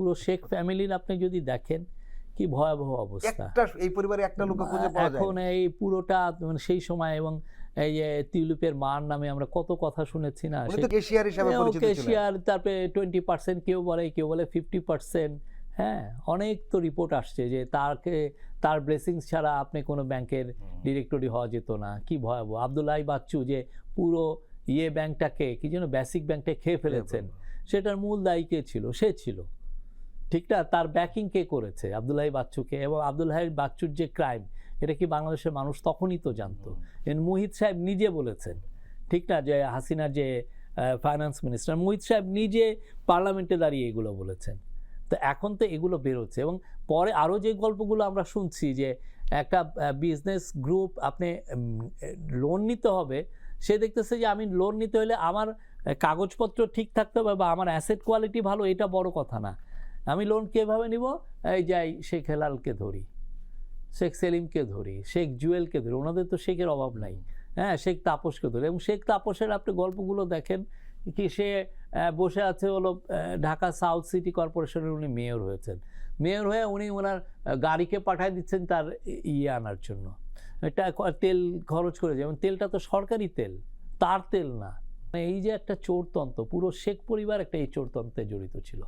পুরো শেখ ফ্যামিলির আপনি যদি দেখেন কি ভয়াবহ অবস্থা। এই পরিবারে একটা লোক খুঁজে পাওয়া যায় এখন এই পুরোটা মানে সেই সময় এবং এই যে তিউলিপের মার নামে আমরা কত কথা শুনেছি না কেশিয়ার হিসাবে পরিচিত কেশিয়ার তারপরে টোয়েন্টি পার্সেন্ট কেউ বলে কেউ বলে ফিফটি পার্সেন্ট। হ্যাঁ অনেক তো রিপোর্ট আসছে যে তাকে তার ব্লেসিংস ছাড়া আপনি কোনো ব্যাংকের ডিরেক্টরি হওয়া যেত না। কি ভয়াবহ। আবদুল্লাহ বাচ্চু যে পুরো ইয়ে ব্যাংকটাকে কি যেন বেসিক ব্যাংকটা খেয়ে ফেলেছেন সেটার মূল দায়ী কে ছিল? সে ছিল। ঠিক না? তার ব্যাকিং কে করেছে? আবদুল্লাহ বাচ্চুকে এবং আবদুল্লাহ বাচ্চুর যে ক্রাইম এটা কি বাংলাদেশের মানুষ তখনই তো জানতো? মুহিত সাহেব নিজে বলেছেন ঠিক না? যে হাসিনার যে ফাইন্যান্স মিনিস্টার মুহিত সাহেব নিজে পার্লামেন্টে দাঁড়িয়ে এগুলো বলেছেন। তো এখন তো এগুলো বেরোচ্ছে এবং পরে আরও যে গল্পগুলো আমরা শুনছি যে একটা বিজনেস গ্রুপ আপনি লোন নিতে হবে সে দেখতেছে যে আমি লোন নিতে হলে আমার কাগজপত্র ঠিক থাকতে হবে বা আমার অ্যাসেট কোয়ালিটি ভালো এটা বড় কথা না। আমি লোন কীভাবে নিব? এই যাই, শেখ হেলালকে ধরি, শেখ সেলিমকে ধরি, শেখ জুয়েলকে ধরি, ওনাদের তো শেখের অভাব নাই। হ্যাঁ শেখ তাপসকে ধরি এবং শেখ তাপসের আপনি গল্পগুলো দেখেন কি সে বসে আছে হলো ঢাকা সাউথ সিটি কর্পোরেশনের উনি মেয়র হয়েছেন। মেয়র হয়ে উনি ওনার গাড়িকে পাঠায় দিচ্ছেন তার ইয়ে আনার জন্য। এটা তেল খরচ করে যেমন তেলটা তো সরকারি তেল, তার তেল না। মানে এই যে একটা চোরতন্ত্র, পুরো শেখ পরিবার একটা এই চোরতন্ত্রে জড়িত ছিল।